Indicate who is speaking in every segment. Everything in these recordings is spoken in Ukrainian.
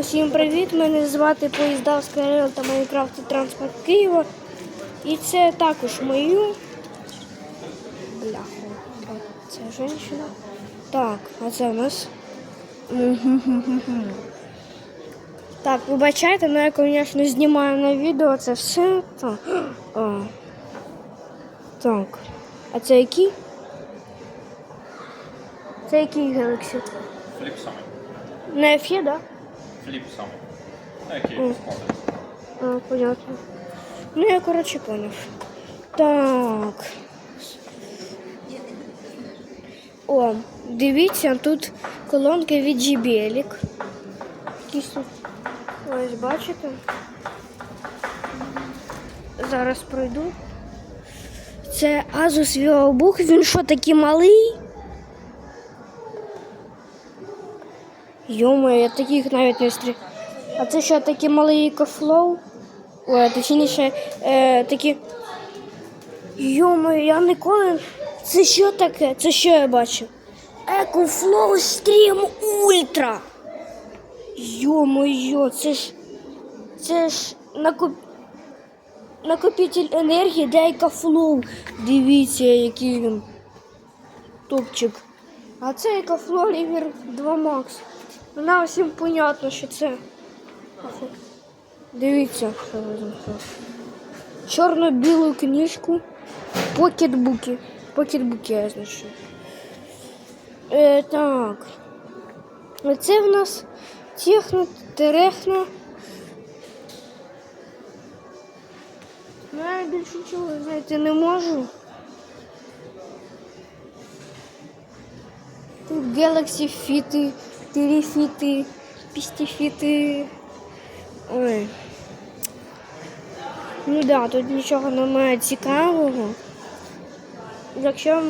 Speaker 1: Усім привіт! Мене звати Поїздавська Рел та Майнкрафт і транспорт Києва. І це також мою. Бляху. Це жінка. Так, а це у нас. Так, вибачайте, але я, звісно, знімаю на відео це все. Так. А. Так. А це який? Це який Galaxy?
Speaker 2: Фліп саме.
Speaker 1: На F так? Да?
Speaker 2: Фліп саме. На який складається.
Speaker 1: А, понятно. Ну, я, короче, понял. Так. О, дивіться, тут колонки від JBL. Ось, бачите? Зараз пройду. Це Asus VivoBook. Він що такий малий? Йомо, я таких навіть не стрі. А це що такий малий екофлоу? Ой, точніше, е, такі. Йомо, я ніколи. Це що таке? Це що я бачу? Екофлоу стрім ультра. Йо-моє, це ж. Це ж накоп... накопитель енергії для екофлоу. Дивіться, який він. Топчик. А це екофлоу River 2 Max. Нам всім понятно, що це. Дивіться, що я. Чорно-білу книжку. Покетбуки. Покетбуки я знайшов. Е, так. Це в нас техно, терехно. Ну, я більше нічого знайти не можу. Galaxy фіти, телефіти, пістіфіти. Ой. Ну да, тут нічого немає цікавого. Якщо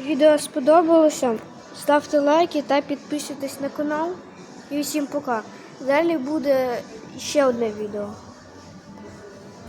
Speaker 1: відео сподобалося, ставте лайки та підписуйтесь на канал. І всім пока. Далі буде ще одне відео.